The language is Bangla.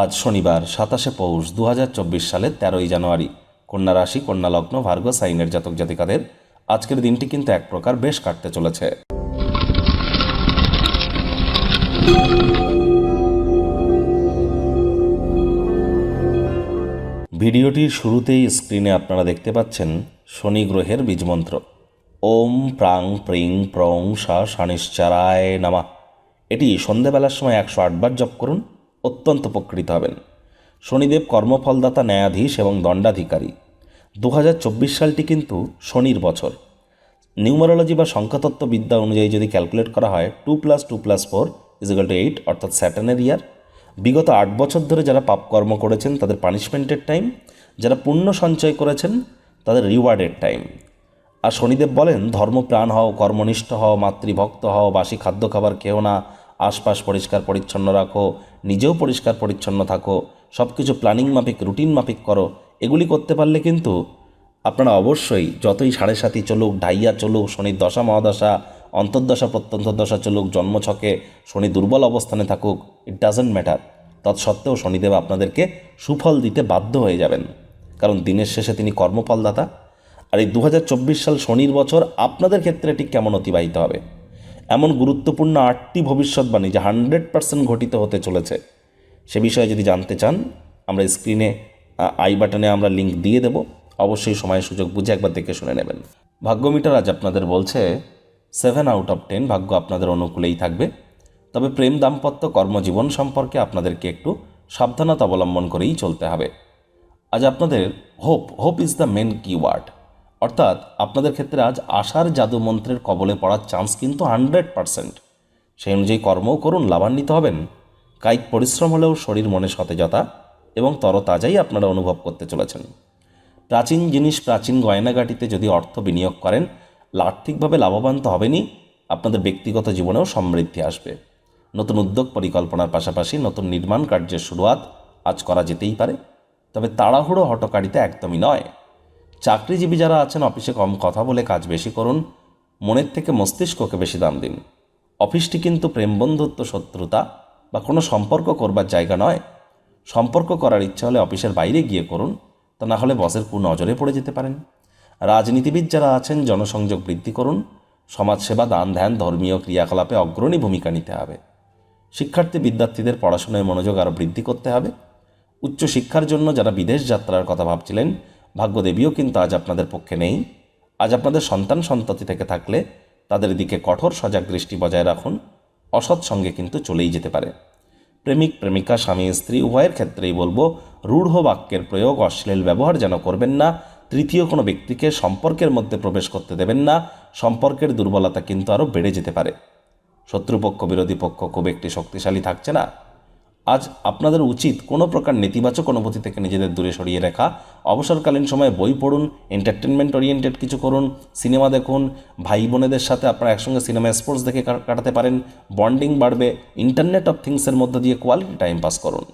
আজ শনিবার, সাতাশে পৌষ দু হাজার চব্বিশ সালের তেরোই জানুয়ারি। কন্যা রাশি, কন্যা লগ্ন ভার্গ সাইনের জাতক জাতিকাদের আজকের দিনটি কিন্তু এক প্রকার বেশ কাটতে চলেছে। ভিডিওটির শুরুতেই স্ক্রিনে আপনারা দেখতে পাচ্ছেন শনি গ্রহের বীজমন্ত্র। ওম প্রাং প্রিং প্রং সা শানিশ্চারায় নামা। এটি সন্ধেবেলার সময় একশো আটবার জপ করুন অত্যন্ত উপকৃত হবেন। শনিদেব কর্মফলদাতা, ন্যায়াধীশ এবং দণ্ডাধিকারী। দু হাজার চব্বিশ সালটি কিন্তু শনির বছর। নিউমারোলজি বা সংখ্যাতত্ত্ববিদ্যা অনুযায়ী যদি ক্যালকুলেট করা হয়, two plus two plus four is equal to eight, অর্থাৎ স্যাটার্নের ইয়ার। বিগত আট বছর ধরে যারা পাপকর্ম করেছেন, তাদের পানিশমেন্টের টাইম। যারা পুণ্য সঞ্চয় করেছেন, তাদের রিওয়ার্ডের টাইম। আর শনিদেব বলেন, ধর্মপ্রাণ হও, কর্মনিষ্ঠ হও, মাতৃভক্ত হও, বাসি খাদ্য খাবার খেও না আশপাশ পরিষ্কার পরিচ্ছন্ন রাখো, নিজেও পরিষ্কার পরিচ্ছন্ন থাকো সব কিছু প্ল্যানিং মাফিক রুটিন মাফিক করো, এগুলি করতে পারলে কিন্তু আপনারা অবশ্যই যতই সাড়ে সাতি চলুক, ঢাইয়া চলুক, শনির দশা, মহাদশা, অন্তর্দশা প্রত্যন্তর্দশা চলুক, জন্মছকে শনি দুর্বল অবস্থানে থাকুক ইট ডাজেন্ট ম্যাটার তৎসত্ত্বেও শনিদেব আপনাদেরকে সুফল দিতে বাধ্য হয়ে যাবেন। কারণ দিনের শেষে তিনি কর্মফলদাতা। আর এই দু হাজার চব্বিশ সাল শনির বছর আপনাদের ক্ষেত্রে ঠিক কেমন অতিবাহিত হবে? এমন গুরুত্বপূর্ণ আটটি ভবিষ্যৎবাণী যা হান্ড্রেড পার্সেন্ট ঘটিত হতে চলেছে। সে বিষয়ে যদি জানতে চান, আমরা স্ক্রিনে আই বাটনে আমরা লিঙ্ক দিয়ে দেব। অবশ্যই সময় সুযোগ বুঝে একবার দেখে শুনে নেবেন। ভাগ্যমিটার আজ আপনাদের বলছে সেভেন আউট অফ টেন ভাগ্য আপনাদের অনুকূলেই থাকবে। তবে প্রেম দাম্পত্য কর্মজীবন সম্পর্কে আপনাদেরকে একটু সাবধানতা অবলম্বন করেই চলতে হবে। আজ আপনাদের hope hope is the main keyword অর্থাৎ আপনাদের ক্ষেত্রে আজ আশার জাদু মন্ত্রের কবলে পড়ার চান্স কিন্তু হান্ড্রেড পারসেন্ট সেই অনুযায়ী কর্মও করুন, লাভান্বিত হবেন। কায়িক পরিশ্রম হলেও শরীর মনে সতেজতা এবং তরতাজাই আপনারা অনুভব করতে চলেছেন। প্রাচীন জিনিস প্রাচীন গয়নাগাটিতে যদি অর্থ বিনিয়োগ করেন, আর্থিকভাবে লাভবান তো হবেনই, আপনাদের ব্যক্তিগত জীবনেও সমৃদ্ধি আসবে। নতুন উদ্যোগ পরিকল্পনার পাশাপাশি নতুন নির্মাণ কার্যের শুরুয়াত আজ করা যেতেই পারে। তবে তাড়াহুড়ো হটকারিতা একদমই নয়। চাকরিজীবী যারা আছেন অফিসে কম কথা বলে কাজ বেশি করুন। মনের থেকে মস্তিষ্ককে বেশি দাম দিন। অফিসটি কিন্তু প্রেম বন্ধুত্ব, শত্রুতা বা কোনো সম্পর্ক করবার জায়গা নয়। সম্পর্ক করার ইচ্ছা হলে অফিসের বাইরে গিয়ে করুন, তা না হলে বসের কু নজরে পড়ে যেতে পারেন। রাজনীতিবিদ যারা আছেন, জনসংযোগ বৃদ্ধি করুন। সমাজসেবা, দান ধ্যান, ধর্মীয় ক্রিয়াকলাপে অগ্রণী ভূমিকা নিতে হবে। শিক্ষার্থী, বিদ্যার্থীদের পড়াশোনায় মনোযোগ আরও বৃদ্ধি করতে হবে। উচ্চশিক্ষার জন্য যারা বিদেশ যাত্রার কথা ভাবছিলেন ভাগ্যদেবীও কিন্তু আজ আপনাদের পক্ষে নেই। আজ আপনাদের সন্তান সন্ততি থেকে থাকলে তাদের দিকে কঠোর সজাগ দৃষ্টি বজায় রাখুন। অসৎ সঙ্গে কিন্তু চলেই যেতে পারে। প্রেমিক, প্রেমিকা, স্বামী, স্ত্রী, উভয়ের ক্ষেত্রেই বলব, রূঢ় বাক্যের প্রয়োগ, অশ্লীল ব্যবহার যেন করবেন না। তৃতীয় কোনো ব্যক্তিকে সম্পর্কের মধ্যে প্রবেশ করতে দেবেন না। সম্পর্কের দুর্বলতা কিন্তু আরও বেড়ে যেতে পারে। শত্রুপক্ষ, বিরোধী পক্ষ খুব একটি শক্তিশালী থাকছে না। আজ আপনাদের উচিত কোনো প্রকার নেতিবাচক অনুভূতি থেকে নিজেদের দূরে সরিয়ে রাখা। অবসরকালীন সময়ে বই পড়ুন এন্টারটেনমেন্ট ওরিয়েন্টেড কিছু করুন সিনেমা দেখুন, ভাই বোনেদের সাথে আপনারা একসঙ্গে সিনেমা স্পোর্টস দেখে কাটাতে পারেন বন্ডিং বাড়বে ইন্টারনেট অফ থিংসের মধ্য দিয়ে কোয়ালিটি টাইম পাস করুন।